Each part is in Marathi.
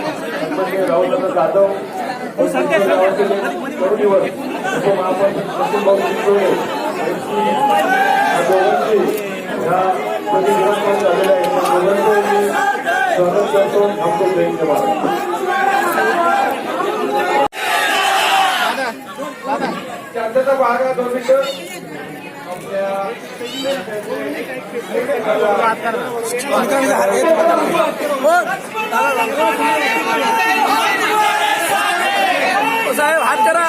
राहुल जाधव करुणीवर उपमहापौर सचिनभाऊ शिंदे दोघांची ह्या मध्ये गिरफ्तार झालेल्या त्या दोघांचं मी स्वागत करतो थांबतो धन्यवाद. शांतता बाळगा दोन मिनिटं साहेब हात करा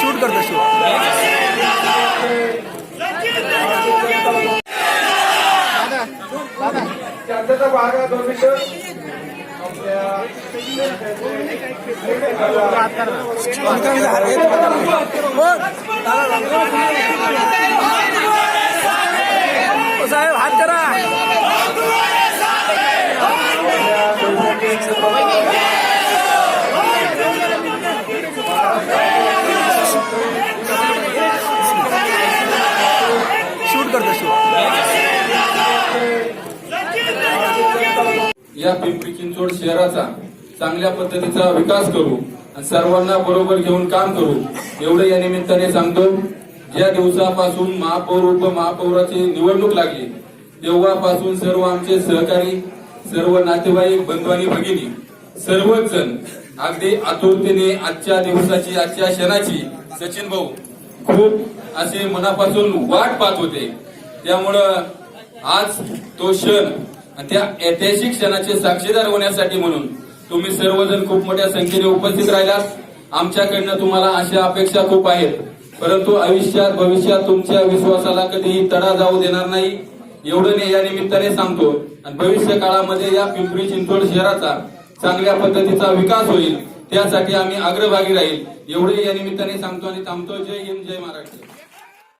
शूट करतो शूट बाळगा दोन मिनिटं. साहेब हात करा शूट करतो शूट या पिंपरी चिंचवड शहराचा चांगल्या पद्धतीचा विकास करू आणि सर्वांना बरोबर घेऊन काम करू एवढं या निमित्ताने सांगतो. ज्या दिवसापासून महापौर उपमहापौराची निवडणूक लागली तेव्हापासून सर्व आमचे सहकारी सर्व नातेवाईक बंधू आणि भगिनी सर्वच जण अगदी आतुरतेने आजच्या दिवसाची आजच्या क्षणाची सचिन भाऊ खूप असे मनापासून वाट पाहत होते. त्यामुळं आज तो क्षण त्या ऐतिहासिक क्षणाचे साक्षीदार होण्यासाठी म्हणून तुम्ही सर्वजण खूप मोठ्या संख्येने उपस्थित राहिलात. आमच्याकडनं तुम्हाला अशा अपेक्षा खूप आहेत. परंतु आयुष्यात भविष्यात तुमच्या विश्वासाला कधीही तडा जाऊ देणार नाही. एवढं या निमित्ताने सांगतो. आणि भविष्य काळामध्ये या पिंपरी चिंचवड शहराचा चांगल्या पद्धतीचा विकास होईल. त्यासाठी आम्ही अग्रभागी राहील. एवढे या निमित्ताने सांगतो आणि थांबतो. जय हिंद जय महाराष्ट्र.